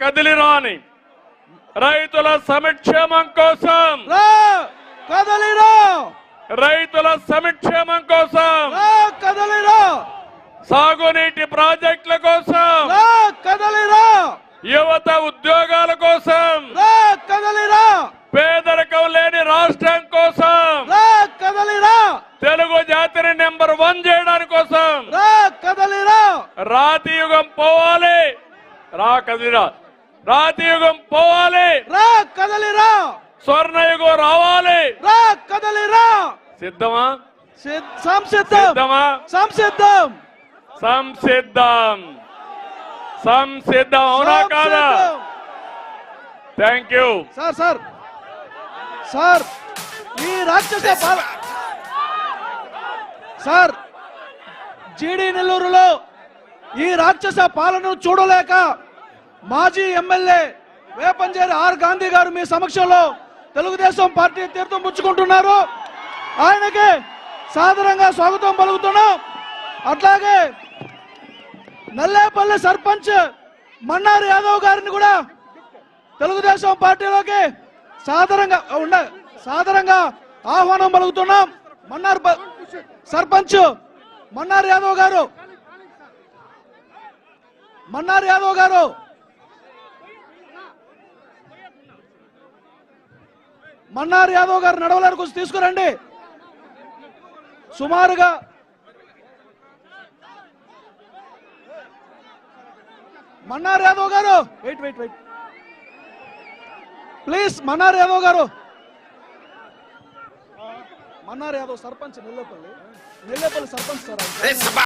కదిలిరాని రైతుల సంక్షేమం కోసం. రా కదలిరా రైతుల సంక్షేమం కోసం. కదలిరా సాగునీటి ప్రాజెక్టుల కోసం. కదలిరా యువత ఉద్యోగాల కోసం. రా కదలిరా పేదరికం లేని రాష్ట్రం కోసం. రా కదలిరా తెలుగు జాతిని నెంబర్ వన్ చేయడానికి కోసం. రా కదలిరా రాతి యుగం పోవాలి. రా కదిరా రాతి యుగం పోవాలి. రా కదలిరా స్వర్ణయుగం రావాలి. రా కదలిరా సిద్ధమా? సిద్- సంసిద్ధం. సిద్ధమా? సంసిద్ధం. సంసిద్ధం. సంసిద్ధం అవునా కాదా. Thank you. Sir sir. Sir ఈ రాక్షస సార్ జీడి నెల్లూరులో ఈ రాక్షస పాలనను చూడలేక మాజీ ఎమ్మెల్యే వేపంజేరి ఆర్ గాంధీ గారు మీ సమక్షంలో తెలుగుదేశం పార్టీ తీర్థం పుచ్చుకుంటున్నారు. ఆయనకి సాదరంగా స్వాగతం పలుకుతున్నాం. అట్లాగే నల్లేపల్లి సర్పంచ్ మన్నారు యాదవ్ గారిని కూడా తెలుగుదేశం పార్టీలోకి సాదరంగా ఉండ సాదరంగా ఆహ్వానం పలుకుతున్నాం. మన్నార్ సర్పంచ్ మన్నార్ యాదవ్ గారు. మన్నార్ యాదవ్ గారు మన్నార్ యాదవ్ గారు నడవలేరు కొంచెం తీసుకురండి. సుమారుగా Mannar Yadav garu wait wait wait. Please Mannar Yadav garu. Mannar Yadav sarpanch Nellapalli Nellapalli sarpanch sir.